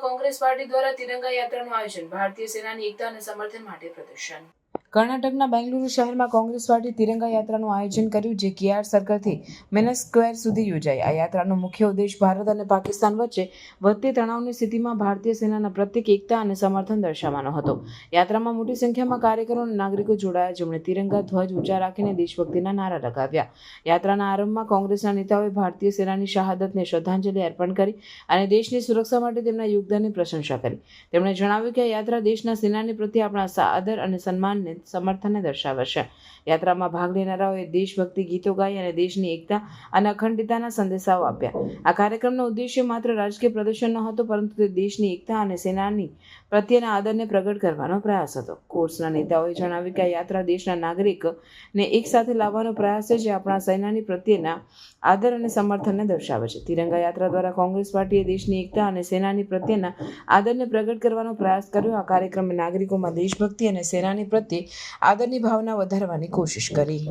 Congress party દ્વારા તિરંગા યાત્રાનું આયોજન ભારતીય સેનાની એકતા અને સમર્થન માટે પ્રદર્શન. કર્ણાટકના બેંગલુરુ શહેરમાં કોંગ્રેસ પાર્ટી તિરંગા યાત્રાનું આયોજન કર્યું, જે કેઆર સર્કલથી મેનસ સ્ક્વેર સુધી યોજાઈ. આ યાત્રાનો મુખ્ય ઉદ્દેશ ભારત અને પાકિસ્તાન વચ્ચે વધતી તણાવની સ્થિતિમાં ભારતીય સેનાના પ્રત્યેક એકતા અને સમર્થન દર્શાવવાનો હતો. યાત્રામાં મોટી સંખ્યામાં કાર્યકરો અને નાગરિકો જોડાયા, જેમણે તિરંગા ધ્વજ ઊંચા રાખીને દેશભક્તિના નારા લગાવ્યા. યાત્રાના આરંભમાં કોંગ્રેસના નેતાઓએ ભારતીય સેનાની શહાદતને શ્રદ્ધાંજલિ અર્પણ કરી અને દેશની સુરક્ષા માટે તેમના યોગદાનની પ્રશંસા કરી. તેમણે જણાવ્યું કે આ યાત્રા દેશના સેનાની પ્રત્યે આપણા સાદર અને સન્માનને સમર્થનને દર્શાવશે યાત્રામાં ભાગ લેનારાઓએ દેશભક્તિ ગીતો ગાઈ અને દેશની એકતા અને અખંડિતતાના સંદેશાઓ આપ્યા. આ કાર્યક્રમનો ઉદ્દેશ્ય માત્ર રાજકીય પ્રદર્શન ન હતો, પરંતુ તે દેશની એકતા અને સેનાની પ્રત્યેના આદરને પ્રગટ કરવાનો પ્રયાસ હતો. કોર્સના નેતાઓએ જણાવ્યું કે આ યાત્રા દેશના નાગરિકને એક સાથે લાવવાનો પ્રયાસ છે જે આપણા સેનાની પ્રત્યેના આદર અને સમર્થનને દર્શાવે છે. તિરંગા યાત્રા દ્વારા કોંગ્રેસ પાર્ટીએ દેશની એકતા અને સેનાની પ્રત્યેના આદરને પ્રગટ કરવાનો પ્રયાસ કર્યો. આ કાર્યક્રમે નાગરિકોમાં દેશભક્તિ અને સેનાની પ્રત્યે આદરની ભાવના વધારવાની કોશિશ કરી.